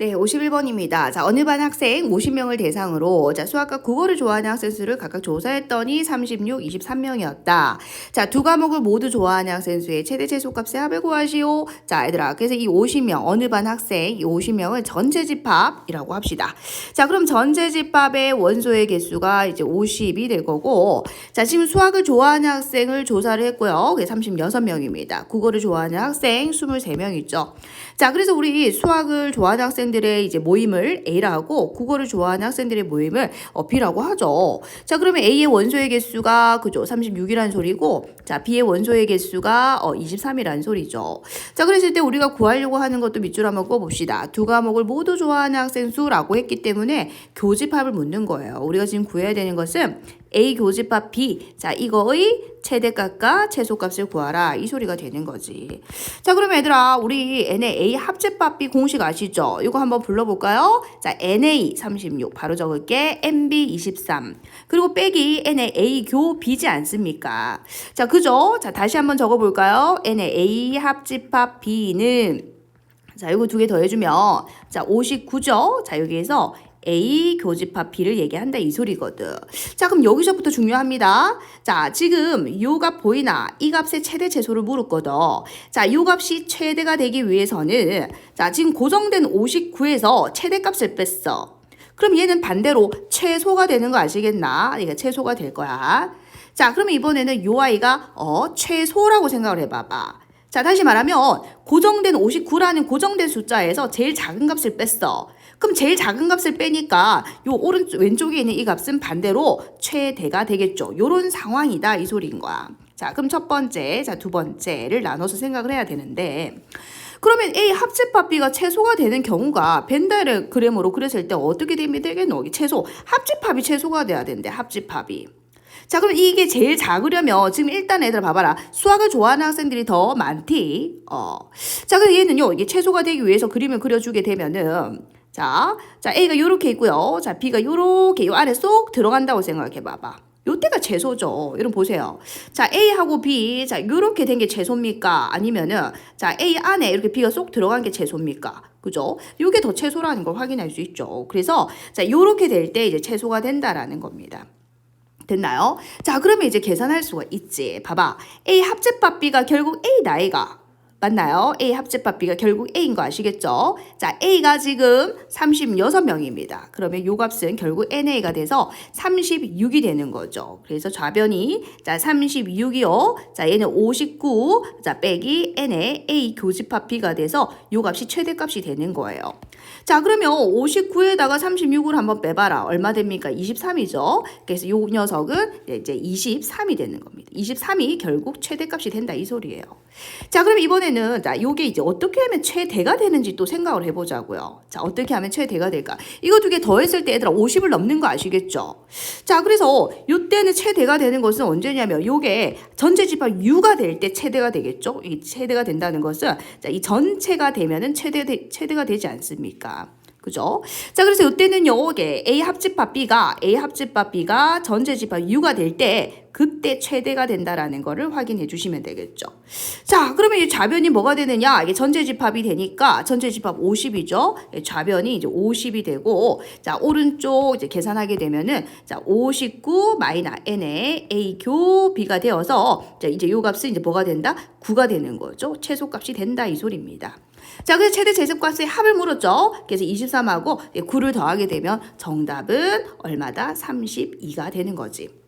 네, 51번입니다. 자, 어느 반 학생 50명을 대상으로 자, 수학과 국어를 좋아하는 학생 수를 각각 조사했더니 36, 23명이었다. 자, 두 과목을 모두 좋아하는 학생 수의 최대 최소값의 합을 구하시오. 자, 얘들아. 그래서 이 50명, 어느 반 학생 이 50명을 전체 집합이라고 합시다. 자, 그럼 전체 집합의 원소의 개수가 이제 50이 될 거고 자, 지금 수학을 좋아하는 학생을 조사를 했고요. 그게 36명입니다. 국어를 좋아하는 학생 23명 있죠. 자, 그래서 우리 수학을 좋아하는 학생 들의 이제 모임을 A라고 국어를 좋아하는 학생들의 모임을 어, B라고 하죠. 자, 그러면 A의 원소의 개수가 그죠? 36이라는 소리고 자, B의 원소의 개수가 어, 23이라는 소리죠. 자, 그랬을 때 우리가 구하려고 하는 것도 밑줄 한번 꺼 봅시다. 두 과목을 모두 좋아하는 학생 수라고 했기 때문에 교집합을 묻는 거예요. 우리가 지금 구해야 되는 것은 A 교집합 B. 자, 이거의 최대값과 최소값을 구하라. 이 소리가 되는 거지. 자, 그럼 얘들아, 우리 N의 A 합집합 B 공식 아시죠? 이거 한번 불러볼까요? 자, NA 36. 바로 적을게. NB 23. 그리고 빼기 N의 A 교 B지 않습니까? 자, 그죠? 자, 다시 한번 적어볼까요? N의 A 합집합 B는 자, 이거 두 개 더해주면, 자, 59죠? 자, 여기에서 A 교집합 B를 얘기한다 이 소리거든. 자, 그럼 여기서부터 중요합니다. 자, 지금 요 값 보이나? 이 값의 최대 최소를 물었거든. 자, 요 값이 최대가 되기 위해서는 자, 지금 고정된 59에서 최대 값을 뺐어. 그럼 얘는 반대로 최소가 되는 거 아시겠나? 이게 최소가 될 거야. 자, 그러면 이번에는 요 아이가 어, 최소라고 생각을 해 봐봐. 자, 다시 말하면 고정된 59라는 고정된 숫자에서 제일 작은 값을 뺐어. 그럼 제일 작은 값을 빼니까 요 오른쪽 왼쪽에 있는 이 값은 반대로 최대가 되겠죠. 요런 상황이다 이 소리인 거야. 자, 그럼 첫 번째, 자, 두 번째를 나눠서 생각을 해야 되는데 그러면 A 합집합 B가 최소가 되는 경우가 벤다이그램으로 그랬을 때 어떻게 되면 되겠노? 이 최소 합집합이 최소가 돼야 된대. 합집합이. 자, 그럼 이게 제일 작으려면 지금 일단 애들 봐봐라. 수학을 좋아하는 학생들이 더 많디. 어. 자, 그럼 얘는요. 이게 최소가 되기 위해서 그림을 그려주게 되면은 자, 자 A가 요렇게 있고요. 자, B가 요렇게 요 안에 쏙 들어간다고 생각해 봐봐. 요때가 최소죠. 여러분 보세요. 자, A하고 B, 자, 요렇게 된게 최소입니까? 아니면은, 자, A 안에 이렇게 B가 쏙 들어간 게 최소입니까? 그죠? 요게 더 최소라는 걸 확인할 수 있죠. 그래서, 자, 요렇게 될 때 이제 최소가 된다라는 겁니다. 됐나요? 자, 그러면 이제 계산할 수가 있지. 봐봐. A 합집합 B가 결국 A 나이가 맞나요? A 합집합 B가 결국 A인 거 아시겠죠? 자, A가 지금 36명입니다. 그러면 요 값은 결국 NA가 돼서 36이 되는 거죠. 그래서 좌변이 자 36이요. 자 얘는 59. 자 빼기 N의 A 교집합 B가 돼서 요 값이 최대값이 되는 거예요. 자 그러면 59에다가 36을 한번 빼봐라. 얼마 됩니까? 23이죠. 그래서 요 녀석은 이제 23이 되는 겁니다. 23이 결국 최대값이 된다 이 소리예요. 자 그럼 이번에는 자 요게 이제 어떻게 하면 최대가 되는지 또 생각을 해 보자고요. 자 어떻게 하면 최대가 될까? 이거 두 개 더했을 때 얘들아 50을 넘는 거 아시겠죠? 자 그래서 요때는 최대가 되는 것은 언제냐면 요게 전체 집합 U가 될 때 최대가 되겠죠? 이 최대가 된다는 것은 자 이 전체가 되면은 최대 최대가 되지 않습니까? 그죠? 자, 그래서 이때는요, 이게 A 합집합 B가, A 합집합 B가 전체 집합 U가 될 때, 그때 최대가 된다라는 거를 확인해 주시면 되겠죠. 자, 그러면 이 좌변이 뭐가 되느냐? 이게 전체 집합이 되니까, 전체 집합 50이죠? 좌변이 이제 50이 되고, 자, 오른쪽 이제 계산하게 되면은, 자, 59 마이너 N의 A 교 B가 되어서, 자, 이제 요 값은 이제 뭐가 된다? 9가 되는 거죠. 최소값이 된다, 이 소리입니다. 자, 그래서 최대 제곱값의 합을 물었죠. 그래서 23하고 9를 더하게 되면 정답은 얼마다? 32가 되는 거지.